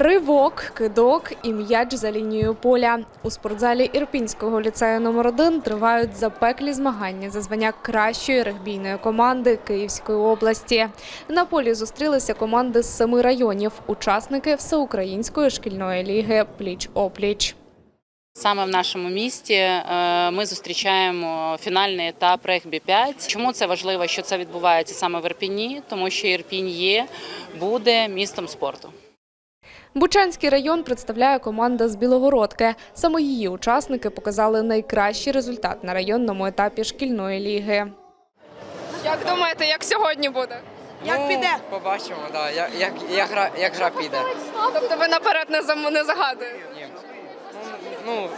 Ривок, кидок і м'яч за лінією поля. У спортзалі Ірпінського ліцею номер 1 тривають запеклі змагання за звання кращої регбійної команди Київської області. На полі зустрілися команди з семи районів, учасники всеукраїнської шкільної ліги Пліч-опліч. Саме в нашому місті е, ми зустрічаємо фінальний етап регбі 5. Чому це важливо, що це відбувається саме в Ірпіні? Тому що Ірпінь є, буде містом спорту. Бучанський район представляє команда з Білогородки. Саме її учасники показали найкращий результат на районному етапі шкільної ліги. Як думаєте, як сьогодні буде? Як ну, піде? Побачимо, да. як, як, як, гра, як гра піде. Тобто ви наперед не зам- не загадуєте? Ні. Ну, ну,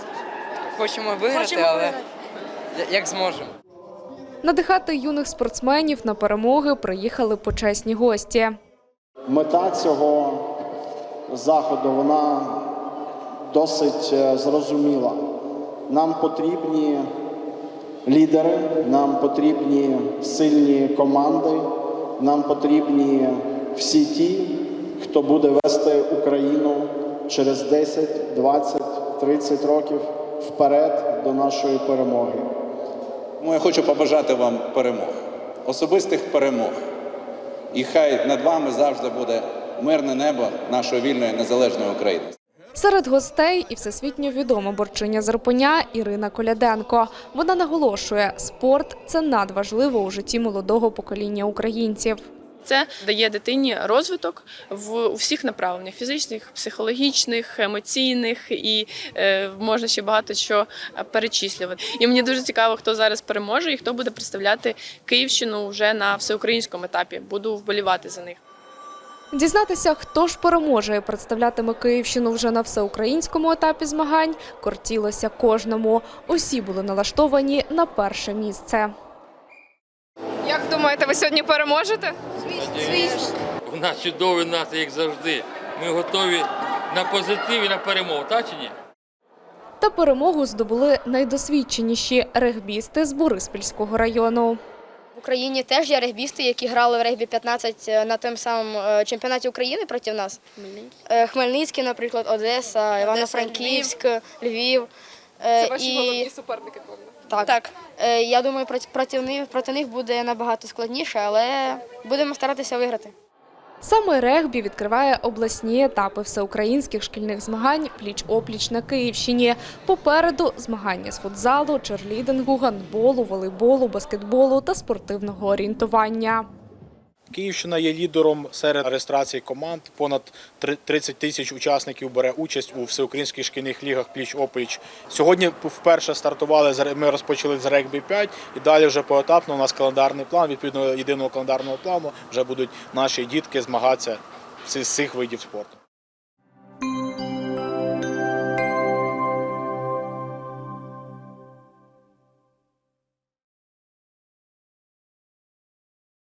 хочемо виграти, Хочемо але виграти. як зможемо. Надихати юних спортсменів на перемоги приїхали почесні гості. Мета цього заходу вона досить е, зрозуміла. Нам потрібні лідери, нам потрібні сильні команди, нам потрібні всі ті, хто буде вести Україну через 10, 20, 30 років вперед до нашої перемоги. Тому я хочу побажати вам перемог, особистих перемог. І хай над вами завжди буде мирне небо нашої вільної незалежної України. Серед гостей і всесвітньо відома борчиня з Ірпеня Ірина Коляденко. Вона наголошує, спорт це надважливо у житті молодого покоління українців. Це дає дитині розвиток в у всіх направленнях: фізичних, психологічних, емоційних і е, можна ще багато що е, перечислювати. І мені дуже цікаво, хто зараз переможе і хто буде представляти Київщину вже на всеукраїнському етапі. Буду вболівати за них. Дізнатися, хто ж переможе і представлятиме Київщину вже на всеукраїнському етапі змагань, кортілося кожному. Усі були налаштовані на перше місце. Як думаєте, ви сьогодні переможете? У нас чудовий настрій, як завжди. Ми готові на позитив і на перемогу, так чи ні? Та перемогу здобули найдосвідченіші регбісти з Бориспільського району. Україні теж є регбісти, які грали в регбі 15 на тому самому е, чемпіонаті України проти нас. Хмельницький, Хмельницький, наприклад, Одеса, Івано-Франківськ, Львів. Це ваші і... суперники. Так. так. Е, Я думаю, проти, проти, них, проти них буде набагато складніше, але будемо старатися виграти. Саме регбі відкриває обласні етапи всеукраїнських шкільних змагань пліч-опліч на Київщині. Попереду змагання з футзалу, черлідингу, гандболу, волейболу, баскетболу та спортивного орієнтування. Київщина є лідером серед реєстрації команд. Понад три- 30 тисяч учасників бере участь у всеукраїнських шкільних лігах пліч-опліч. Сьогодні вперше стартували ми розпочали з регбі 5 і далі вже поетапно у нас календарний план. Відповідно єдиного календарного плану вже будуть наші дітки змагатися з цих видів спорту.